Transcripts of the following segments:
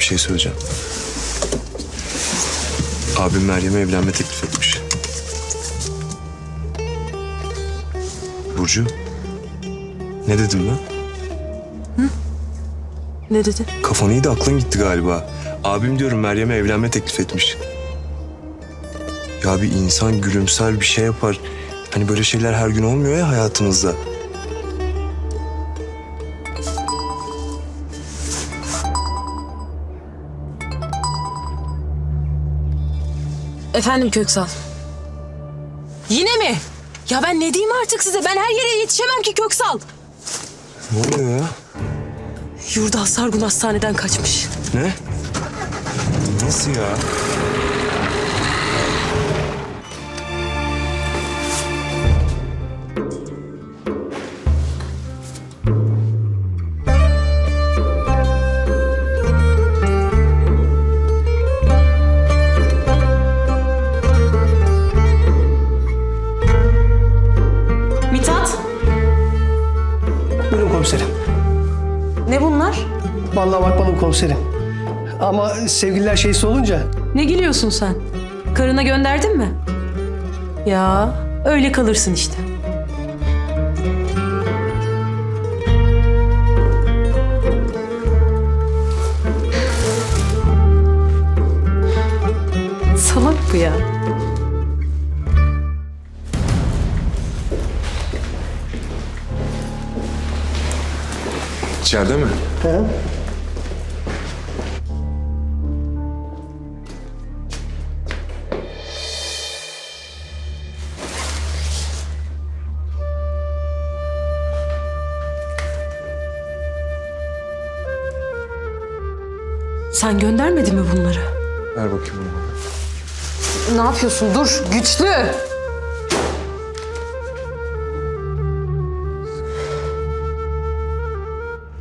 Bir şey söyleyeceğim. Abim Meryem'e evlenme teklif etmiş. Burcu. Ne dedim ben? Ne dedin? Kafan iyi de aklın gitti galiba. Abim diyorum Meryem'e evlenme teklif etmiş. Ya bir insan gülümser bir şey yapar. Hani böyle şeyler her gün olmuyor ya hayatımızda. Efendim Köksal. Yine mi? Ya ben ne diyeyim artık size? Ben her yere yetişemem ki Köksal. Ne oluyor ya? Yurda Sargun hastaneden kaçmış. Ne? Nasıl ya? Komiserim. ne bunlar? Vallahi bakmadım komiserim. Ama sevgililer şeysi olunca Ne gülüyorsun sen? Karına gönderdin mi? Ya öyle kalırsın işte. Salak bu ya. İçeride mi? He? Sen göndermedin mi bunları? Ver bakayım bunu. Ne yapıyorsun? Dur, güçlü.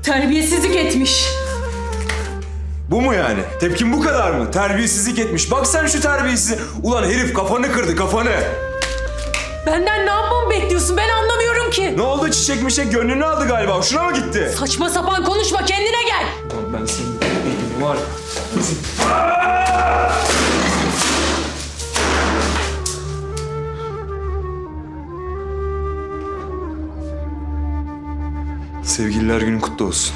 Terbiyesizlik etmiş. Bu mu yani? Tepkin bu kadar mı? Terbiyesizlik etmiş. Bak sen şu terbiyesizi. Ulan herif kafanı kırdı kafanı. Benden ne yapmamı bekliyorsun? Ben anlamıyorum ki. Ne oldu çiçek mişek gönlünü aldı galiba. Hoşuna mı gitti? Saçma sapan konuşma, kendine gel. Lan ben senin var. Sevgililer günün kutlu olsun.